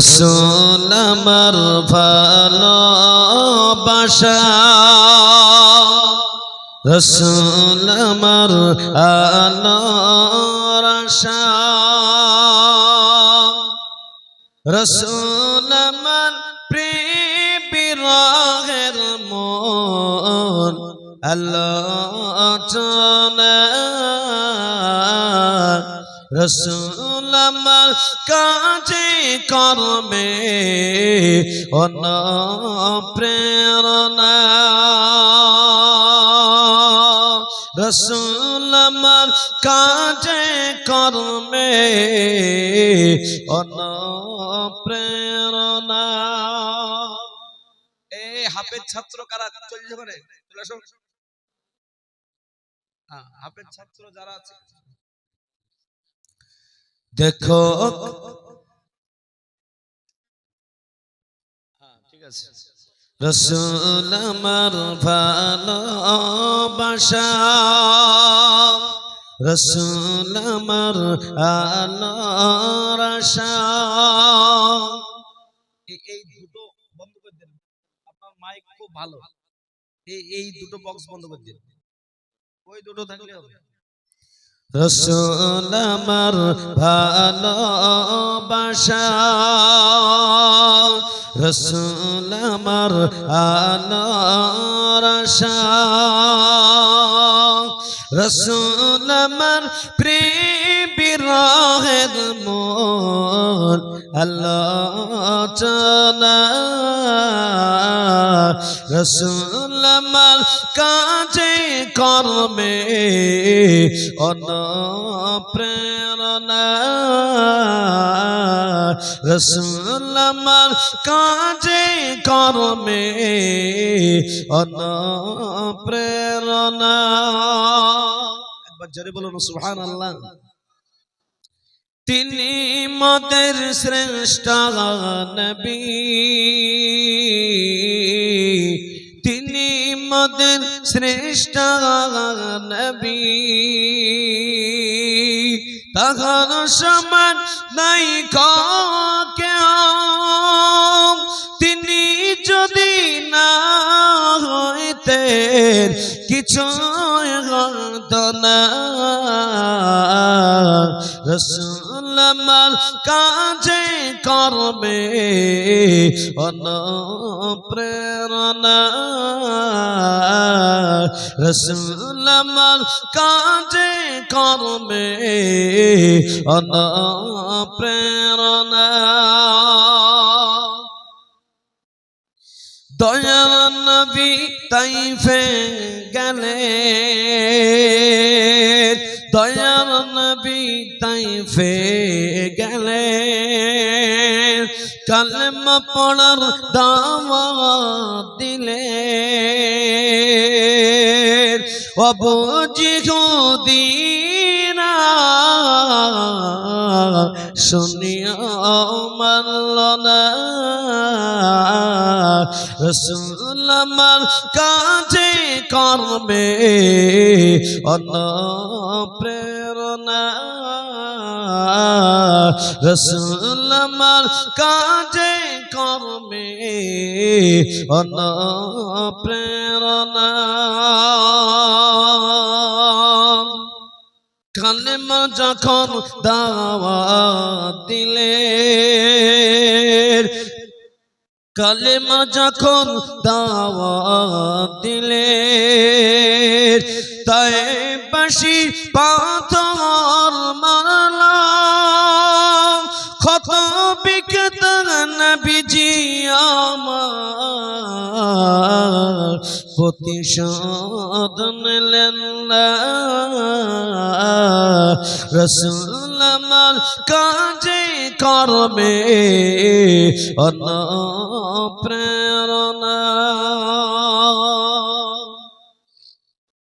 রসুল আমার ভালোবাসা। রসুল আমার আশা রসুল আমার প্রেম বিরহের মন আলোচনা। রসুল আমার কাজে কর্মে অন্য প্রেরণা রসুল আমার কাজে কর্মে অন্য প্রেরণা ছাত্র কারা? চলে যাবে চলে হ্যাঁ, হাফের ছাত্র যারা আছে। দেখো রসুল আমার ভালোবাসা। রসুল আমার আলোর আশা এই- দুটো বন্ধ করে দেন। আপনার মাইক খুব ভালো। এই দুটো বক্স বন্ধ করে দিন। ওই দুটো থাকলে হবে। রসুল আমার ভালোবাসা। রসুল আমার আশা রসুল আমার প্রেম বিরহের মন আলোচনা। রসুল আমার কাজে কর্মে অন প্রেরণা রসুল আমার কাজে কর্মে অন প্রেরণা একবার জোরে বলুন সুবহান আল্লাহ তিনি মদের শ্রেষ্ঠ নবী। তিনি মদের শ্রেষ্ঠ নবী। তখন সমান নাই কেউ তিনি যদি না হইতেন কিছু না। রসুল আমার কাজে করবে অন প্রেরণা রসুল আমার কাজে করবে অন প্রেরণা দয়াল নবী তাইফে গেলে দয়াল নবী তাইফে গেলে কালেমা পড়ার দাওয়া দিলে। অবুঝি দিনা শুনিয়া মানল না। রসুল কাজে করবে অন্য প্রেরণা রসুল আমার কাজে করবে অন্য প্রেরণা কালেমা যখন দাওয়া দিলে কালেমা যখন দাওয়া দিলে তাই বাসি পাথর মারলা কত বিকত নবীজি আমার প্রতিশোধ নিলেন না রসুল আমার কাজে করবে অন প্রেরণা